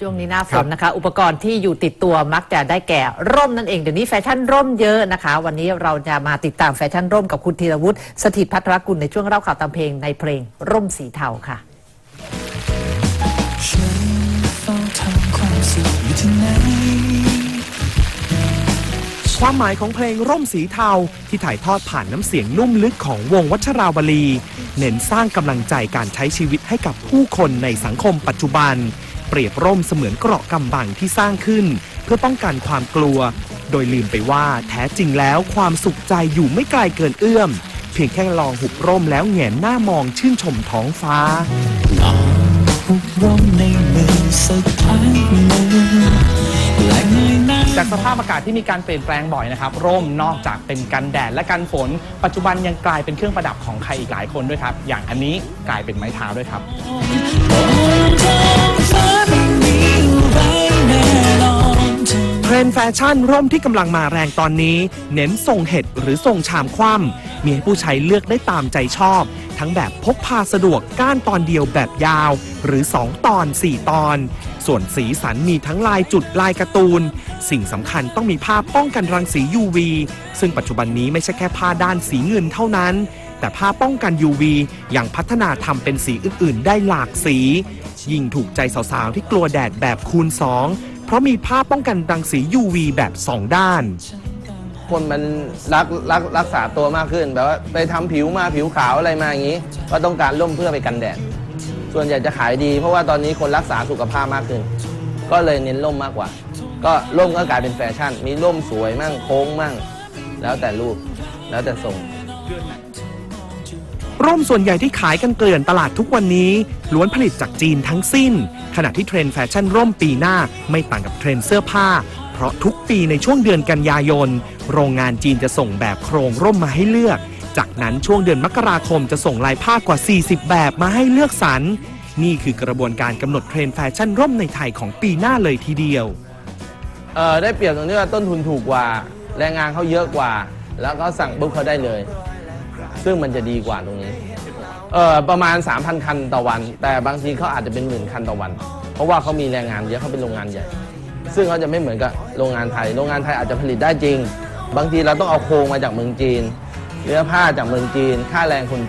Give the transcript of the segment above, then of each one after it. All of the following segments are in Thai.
ช่วงนี้หน้าฝนนะคะ อุปกรณ์ที่อยู่ติดตัวมักจะได้แก่ร่มนั่นเอง เดี๋ยวนี้แฟชั่นร่มเยอะนะคะ วันนี้เราจะมาติดตามแฟชั่นร่มกับคุณธีรวุฒิสถิตพัทรกุลในช่วงเล่าข่าวตามเพลงในเพลงร่มสีเทาค่ะฉันเฝ้าทำความสุขอยู่ที่ไหนความหมายของเพลงร่มสีเทาที่ถ่ายทอดผ่านน้ำเสียงนุ่มลึกของวงวัชราวลี เน้นสร้างกำลังใจการใช้ชีวิตให้กับผู้คนในสังคมปัจจุบัน เปรียบร่มเสมือนเกราะกำบังที่สร้างขึ้น เพื่อป้องกันความกลัว โดยลืมไปว่าแท้จริงแล้วความสุขใจอยู่ไม่ไกลเกินเอื้อม เพียงแค่ลองหุบร่มแล้วแหงนหน้ามองชื่นชมท้องฟ้าหุบร่มในมือสักพักหนึ่งจากสภาพอากาศที่มีการเปลี่ยนแปลงบ่อยนะครับ ร่มนอกจากเป็นกันแดดและกันฝน ปัจจุบันยังกลายเป็นเครื่องประดับของใครอีกหลายคนด้วยครับ อย่างอันนี้กลายเป็นไม้เท้าด้วยครับ เทรนด์แฟชั่นร่มที่กำลังมาแรงตอนนี้ เน้นทรงเห็ดหรือทรงชามคว่ำมีให้ผู้ใช้เลือกได้ตามใจชอบ ทั้งแบบพกพาสะดวกก้านตอนเดียวแบบยาว หรือ 2 ตอน 4 ตอน ส่วนสีสันมีทั้งลายจุดลายการ์ตูน สิ่งสำคัญต้องมีผ้าป้องกันรังสี UV ซึ่งปัจจุบันนี้ไม่ใช่แค่ผ้าด้านสีเงินเท่านั้น แต่ผ้าป้องกัน UV ยังพัฒนาทำเป็นสีอื่น ๆ ได้หลากสี ยิ่งถูกใจสาวๆ ที่กลัวแดดแบบคูณ 2 เพราะมีผ้าป้องกันรังสี UV แบบ 2 ด้าน คนมันรักรักรักษาตัวมากขึ้น แบบว่าไปทำผิวมาผิวขาวอะไรมาอย่างนี้ ก็ต้องการร่มเพื่อไปกันแดด ส่วนใหญ่จะขายดี เพราะว่าตอนนี้คนรักษาสุขภาพมากขึ้น ก็เลยเน้นร่มมากกว่า ก็ร่มก็กลายเป็นแฟชั่น มีร่มสวยมั่งโค้งมั่ง แล้วแต่รูปแล้วแต่ทรง ร่มส่วนใหญ่ที่ขายกันเกลื่อนตลาดทุกวันนี้ ล้วนผลิตจากจีนทั้งสิ้น ขณะที่เทรนด์แฟชั่นร่มปีหน้าไม่ต่างกับเทรนด์เสื้อผ้า เพราะทุกปีในช่วงเดือนกันยายน โรงงานจีนจะส่งแบบโครงร่มมาให้เลือก จากนั้นช่วงเดือนมกราคมจะส่งลายผ้ากว่า 40 แบบมาให้เลือกสรรนี่คือกระบวนการกำหนดเทรนด์แฟชั่นร่มในไทยของปีหน้าเลยทีเดียวเออได้เปรียบตรงที่ว่าต้นทุนถูกกว่า แรงงานเขาเยอะกว่า แล้วก็สั่งปุ๊บเขาได้เลย ซึ่งมันจะดีกว่าตรงนี้ เออประมาณ 3,000 คันต่อวัน แต่บางทีเขาอาจจะเป็นหมื่นคันต่อวัน เพราะว่าเขามีแรงงานเยอะเขาเป็นโรงงานใหญ่ ซึ่งเขาจะไม่เหมือนกับโรงงานไทย โรงงานไทยอาจจะผลิตได้จริง บางทีเราต้องเอาโครงมาจากเมืองจีน เนื้อผ้าจากเมืองจีน ค่าแรงคน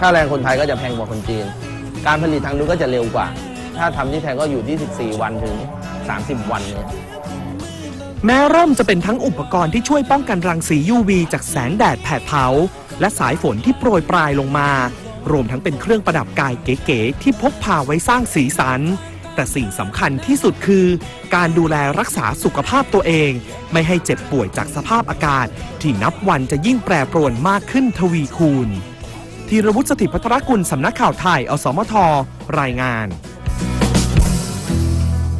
ค่าแรงคนไทยก็จะแพงกว่าคนจีน การผลิตทางนู้นก็จะเร็วกว่า ถ้าทำที่ไทยก็อยู่ที่ 14 วันถึง 30 วันเนี่ย แม้ร่มจะเป็นทั้งอุปกรณ์ที่ช่วยป้องกันรังสี UV จากแสงแดดแผดเผา และสายฝนที่โปรยปลายลงมา รวมทั้งเป็นเครื่องประดับกายเก๋ๆที่พกพาไว้สร้างสีสัน แต่สิ่งสำคัญที่สุดคือ การดูแลรักษาสุขภาพตัวเอง ไม่ให้เจ็บป่วยจากสภาพอากาศ ที่นับวันจะยิ่งแปรปรวนมากขึ้นทวีคูณธีรวุฒิสถิตพัทรกุลสำนักข่าวไทย อสมท รายงาน